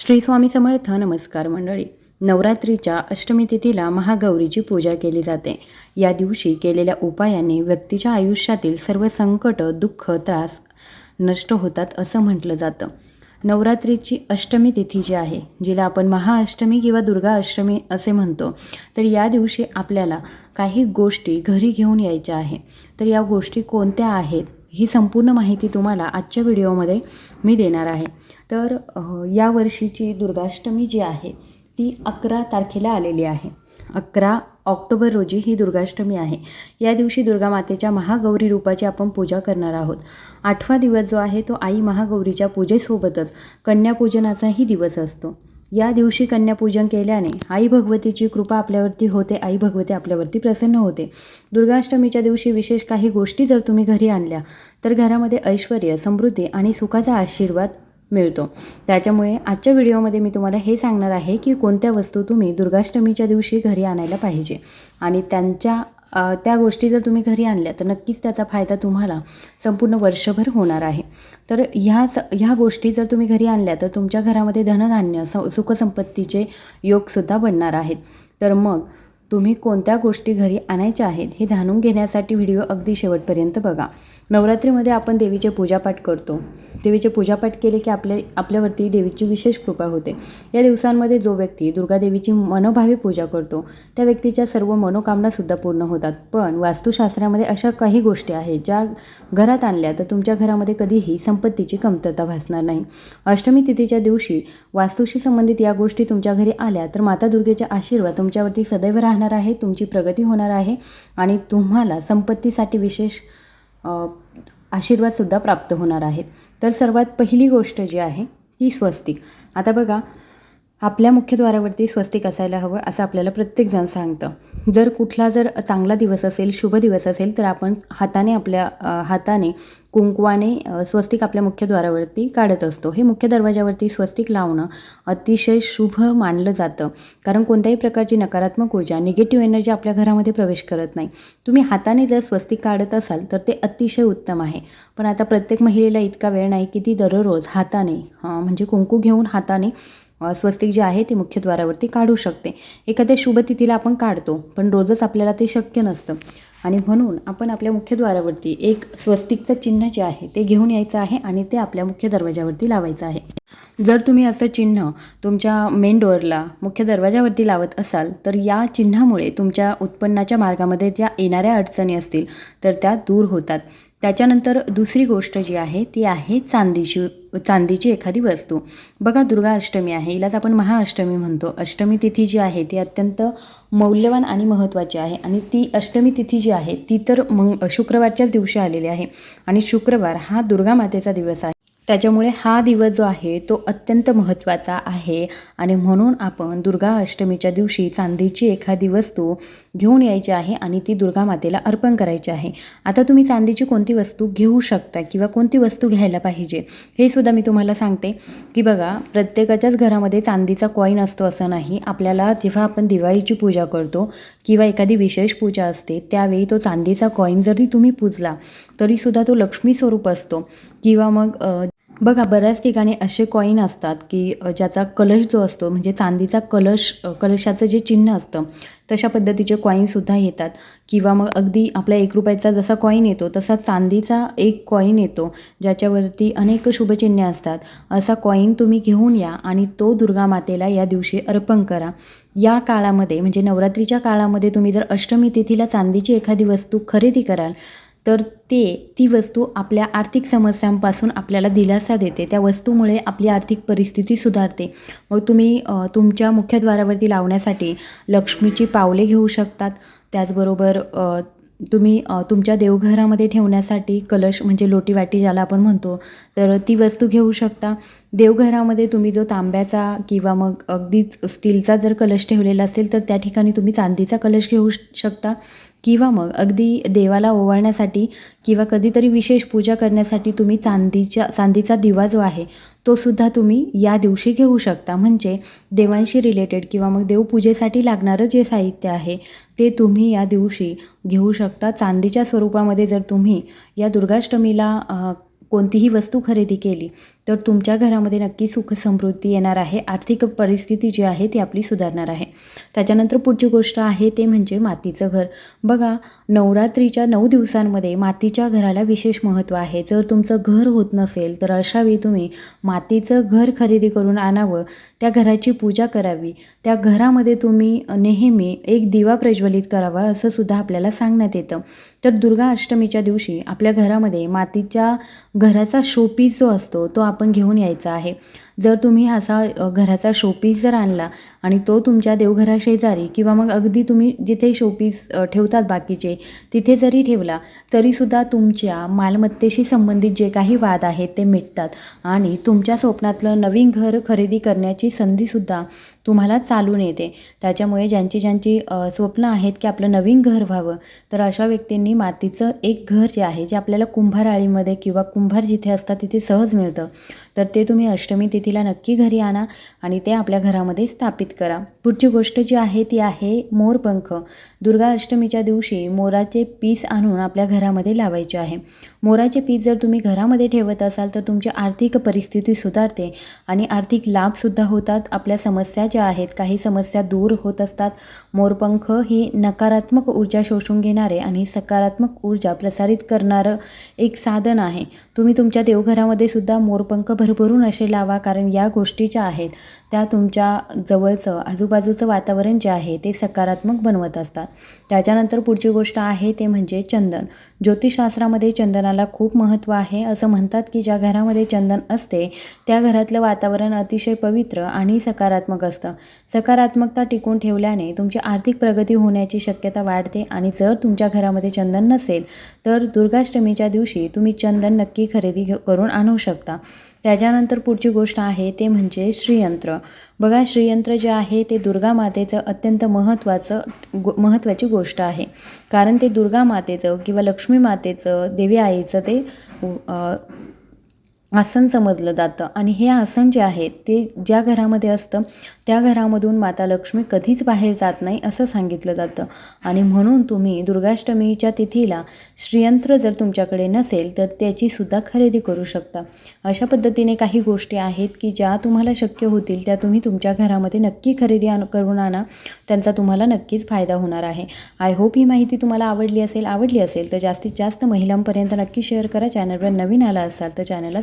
श्री स्वामी समर्थ नमस्कार मंडळी. नवरात्रीच्या अष्टमी तिथीला महागौरीची पूजा केली जाते. या दिवशी केलेल्या उपायाने व्यक्तीच्या आयुष्यातील सर्व संकट दुःख त्रास नष्ट होतात असं म्हटलं जातं. नवरात्रीची अष्टमी तिथी जी आहे जिला आपण महाअष्टमी किंवा दुर्गा अष्टमी असे म्हणतो तर या दिवशी आपल्याला काही गोष्टी घरी घेऊन यायच्या आहे. तर या गोष्टी कोणत्या आहेत? ही संपूर्ण माहिती तुम्हाला आजच्या व्हिडिओमध्ये मी देणार आहे. तर या वर्षीची दुर्गाष्टमी जी आहे ती अकरा तारखेला आलेली आहे. अकरा ऑक्टोबर रोजी ही दुर्गाष्टमी आहे. या दिवशी दुर्गा मातेच्या महागौरी रूपाची आपण पूजा करणार आहोत. आठवा दिवस जो आहे तो आई महागौरीच्या पूजेसोबतच कन्यापूजनाचाही दिवस असतो. या दिवशी कन्यापूजन केल्याने आई भगवतीची कृपा आपल्यावरती होते आई भगवती आपल्यावरती प्रसन्न होते. दुर्गाष्टमीच्या दिवशी विशेष काही गोष्टी जर तुम्ही घरी आणल्या तर घरामध्ये ऐश्वर समृद्धी आणि सुखाचा आशीर्वाद मिळतो. त्याच्यामुळे आजच्या व्हिडिओमध्ये मी तुम्हाला हे सांगणार आहे की कोणत्या वस्तू तुम्ही दुर्गाष्टमीच्या दिवशी घरी आणायला पाहिजे आणि त्यांच्या त्या गोष्टी जर तुम्ही घरी आणल्या तर नक्कीच त्याचा फायदा तुम्हाला संपूर्ण वर्षभर होणार आहे. तर ह्या स ह्या गोष्टी जर तुम्ही घरी आणल्या तर तुमच्या घरामध्ये धनधान्य स सुखसंपत्तीचे योगसुद्धा बनणार आहेत. तर मग तुम्ही कोणत्या गोष्टी घरी आणायच्या आहेत हे जाणून घेण्यासाठी व्हिडिओ अगदी शेवटपर्यंत बघा. नवरात्रीमध्ये आपण देवीचे पूजापाठ करतो. देवीचे पूजापाठ केले की आपल्या आपल्यावरती देवीची विशेष कृपा होते. या दिवसांमध्ये जो व्यक्ती दुर्गादेवीची मनोभावी पूजा करतो त्या व्यक्तीच्या सर्व मनोकामनासुद्धा पूर्ण होतात. पण वास्तुशास्त्रामध्ये अशा काही गोष्टी आहेत ज्या घरात आणल्या तर तुमच्या घरामध्ये कधीही संपत्तीची कमतरता भासणार नाही. अष्टमी तिथीच्या दिवशी वास्तूशी संबंधित या गोष्टी तुमच्या घरी आल्या तर माता दुर्गेचे आशीर्वाद तुमच्यावरती सदैव राहणार आहे तुमची प्रगती होणार आहे आणि तुम्हाला संपत्तीसाठी विशेष आशीर्वादसुद्धा प्राप्त होणार आहेत. तर सर्वात पहिली गोष्ट जी आहे ती स्वस्तिक. आता बघा आपल्या मुख्यद्वारावरती स्वस्तिक असायला हवं असं आपल्याला प्रत्येकजण सांगतं. जर कुठला जर चांगला दिवस असेल शुभ दिवस असेल तर आपण हाताने आपल्या हाताने कुंकवाने स्वस्तिक आपल्या मुख्यद्वारावरती काढत असतो. हे मुख्य दरवाजावरती स्वस्तिक लावणं अतिशय शुभ मानलं जातं. कारण कोणत्याही प्रकारची नकारात्मक ऊर्जा निगेटिव्ह एनर्जी आपल्या घरामध्ये प्रवेश करत नाही. तुम्ही हाताने जर स्वस्तिक काढत असाल तर ते अतिशय उत्तम आहे. पण आता प्रत्येक महिलेला इतका वेळ नाही की ती दररोज हाताने म्हणजे कुंकू घेऊन हाताने स्वस्तिक जे आहे ते मुख्यद्वारावरती काढू शकते. एखाद्या शुभतिथीला आपण काढतो पण रोजच आपल्याला ते शक्य नसतं. आणि म्हणून आपण आपल्या मुख्यद्वारावरती एक स्वस्तिकचं चिन्ह जे आहे ते घेऊन यायचं आहे आणि ते आपल्या मुख्य दरवाजावरती लावायचं आहे. जर तुम्ही असं चिन्ह तुमच्या मेन डोअरला मुख्य दरवाजावरती लावत असाल तर या चिन्हामुळे तुमच्या उत्पन्नाच्या मार्गामध्ये ज्या येणाऱ्या अडचणी असतील तर त्या दूर होतात. त्याच्यानंतर दुसरी गोष्ट जी आहे ती आहे चांदीची चांदीची एखादी वस्तू. बघा दुर्गा अष्टमी आहे. हिलाच आपण महाअष्टमी म्हणतो. अष्टमी तिथी जी आहे ती अत्यंत मौल्यवान आणि महत्त्वाची आहे. आणि ती अष्टमी तिथी जी आहे ती तर मग शुक्रवारच्याच दिवशी आलेली आहे. आणि शुक्रवार हा दुर्गा मातेचा दिवस आहे. त्याच्यामुळे हा दिवस जो आहे तो अत्यंत महत्त्वाचा आहे. आणि म्हणून आपण दुर्गा अष्टमीच्या दिवशी चांदीची एखादी वस्तू घेऊन यायची आहे आणि ती दुर्गा मातेला अर्पण करायची आहे. आता तुम्ही चांदीची कोणती वस्तू घेऊ शकता किंवा कोणती वस्तू घ्यायला पाहिजे हे सुद्धा मी तुम्हाला सांगते. की बघा प्रत्येकाच्याच घरामध्ये चांदीचा कॉईन असतो असं नाही. आपल्याला जेव्हा आपण दिवाळीची पूजा करतो किंवा एखादी विशेष पूजा असते त्यावेळी तो चांदीचा कॉईन जरी तुम्ही पूजला तरीसुद्धा तो लक्ष्मी स्वरूप असतो. किंवा मग बघा बऱ्याच ठिकाणी असे कॉईन असतात की ज्याचा कलश जो असतो म्हणजे चांदीचा कलश कलशाचं जे चिन्ह असतं तशा पद्धतीचे कॉईनसुद्धा येतात. किंवा मग अगदी आपल्या एक रुपयाचा जसा कॉईन येतो तसा चांदीचा एक कॉईन येतो ज्याच्यावरती अनेक शुभचिन्हे असतात. असा कॉईन तुम्ही घेऊन या आणि तो दुर्गा मातेला या दिवशी अर्पण करा. या काळामध्ये म्हणजे नवरात्रीच्या काळामध्ये तुम्ही जर अष्टमी तिथीला चांदीची एखादी वस्तू खरेदी कराल तर ते ती वस्तू आपल्या आर्थिक समस्यांपासून आपल्याला दिलासा देते. त्या वस्तूमुळे आपली आर्थिक परिस्थिती सुधारते. मग तुम्ही तुमच्या मुख्यद्वारावरती लावण्यासाठी लक्ष्मीची पावले घेऊ शकतात. त्याचबरोबर तुम्ही तुमच्या देवघरामध्ये ठेवण्यासाठी कलश म्हणजे लोटी वाटी ज्याला आपण म्हणतो तर ती वस्तू घेऊ शकता. देवघरामध्ये तुम्ही जो तांब्याचा किंवा मग अगदीच स्टीलचा जर कलश ठेवलेला असेल तर त्या ठिकाणी तुम्ही चांदीचा कलश घेऊ शकता. किंवा मग अगदी देवाला ओवाळण्यासाठी किंवा कधीतरी विशेष पूजा करण्यासाठी तुम्ही चांदीच्या चांदीचा दिवा जो आहे तो सुद्धा तुम्ही या दिवशी घेऊ शकता. म्हणजे देवांशी रिलेटेड किंवा मग देवपूजेसाठी लागणारं जे साहित्य आहे ते तुम्ही या दिवशी घेऊ शकता. चांदीच्या स्वरूपामध्ये जर तुम्ही या दुर्गाष्टमीला कोणतीही वस्तू खरेदी केली तर तुमच्या घरामध्ये नक्की सुख समृद्धी येणार आहे. आर्थिक परिस्थिती जी आहे ती आपली सुधारणार आहे. त्याच्यानंतर पुढची गोष्ट आहे ते म्हणजे मातीचं घर. बघा नवरात्रीच्या नऊ दिवसांमध्ये मातीच्या घराला विशेष महत्त्व आहे. जर तुमचं घर होत नसेल तर अशावेळी तुम्ही मातीचं घर खरेदी करून आणावं त्या घराची पूजा करावी. त्या घरामध्ये तुम्ही नेहमी एक दिवा प्रज्वलित करावा असं सुद्धा आपल्याला सांगण्यात येतं. तर दुर्गा अष्टमीच्या दिवशी आपल्या घरामध्ये मातीच्या घराचा शोपीस जो असतो तो आपण आपण घेऊन यायचं आहे. जर तुम्ही असा घराचा शोपीस जर आणला आणि तो तुमच्या देवघराशेजारी किंवा मग अगदी तुम्ही जिथे शोपीस ठेवतात बाकीचे तिथे जरी ठेवला तरीसुद्धा तुमच्या मालमत्तेशी संबंधित जे काही वाद आहेत ते मिटतात. आणि तुमच्या स्वप्नातलं नवीन घर खरेदी करण्याची संधीसुद्धा तुम्हाला चालून येते त्याच्यामुळे ज्यांची ज्यांची स्वप्न आहेत की आपलं नवीन घर व्हावं तर अशा व्यक्तींनी मातीचं एक घर जे आहे जे आपल्याला कुंभाराळीमध्ये किंवा कुंभार जिथे असतात तिथे सहज मिळतं. तर ते तुम्ही अष्टमी तिथे तिथीला नक्की घरी आणा आणि ते आपल्या घरामध्ये स्थापित करा. पुढची गोष्ट जी आहे ती आहे मोरपंख दुर्गा अष्टमीच्या दिवशी मोराचे पीस आणून आपल्या घरामध्ये लावायचे आहे. मोराचे पीस जर तुम्ही घरामध्ये ठेवत असाल तर तुमची आर्थिक परिस्थिती सुधारते आणि आर्थिक लाभसुद्धा होतात. आपल्या समस्या ज्या आहेत काही समस्या दूर होत असतात. मोरपंख ही नकारात्मक ऊर्जा शोषून घेणारे आणि सकारात्मक ऊर्जा प्रसारित करणारं एक साधन आहे. तुम्ही तुमच्या देवघरामध्ये सुद्धा मोरपंख भरभरून असे लावा कारण या गोष्टी ज्या आहेत त्या तुमच्या जवळचं आजूबाजूचं वातावरण जे आहे ते सकारात्मक बनवत असतात. त्याच्यानंतर पुढची गोष्ट आहे ते म्हणजे चंदन. ज्योतिषशास्त्रामध्ये चंदनाला खूप महत्त्व आहे. असं म्हणतात की ज्या घरामध्ये चंदन असते त्या घरातलं वातावरण अतिशय पवित्र आणि सकारात्मक असतं. सकारात्मकता टिकून ठेवल्याने तुमची आर्थिक प्रगती होण्याची शक्यता वाढते आणि जर तुमच्या घरामध्ये चंदन नसेल तर दुर्गाष्टमीच्या दिवशी तुम्ही चंदन नक्की खरेदी करून आणू शकता. त्याच्यानंतर पुढची गोष्ट आहे ते म्हणजे श्रीयंत्र. बघा श्रीयंत्र जे आहे ते दुर्गा मातेचं अत्यंत महत्त्वाचं गो महत्त्वाची गोष्ट आहे. कारण ते दुर्गा मातेचं किंवा लक्ष्मी मातेचं देवी आईचं ते आसन समजलं जातं. आणि हे आसन जे आहे ते ज्या घरामध्ये असतं त्या घरामधून माता लक्ष्मी कधीच बाहेर जात नाही असं सांगितलं जातं. आणि म्हणून तुम्ही दुर्गाष्टमीच्या तिथीला श्रीयंत्र जर तुमच्याकडे नसेल तर त्याचीसुद्धा खरेदी करू शकता. अशा पद्धतीने काही गोष्टी आहेत की ज्या तुम्हाला शक्य होतील त्या तुम्ही तुमच्या घरामध्ये नक्की खरेदी आण करून आणा. त्यांचा तुम्हाला नक्कीच फायदा होणार आहे. आय होप ही माहिती तुम्हाला आवडली असेल आवडली असेल तर जास्तीत जास्त महिलांपर्यंत नक्की शेअर करा. चॅनलवर नवीन आला असाल तर चॅनलला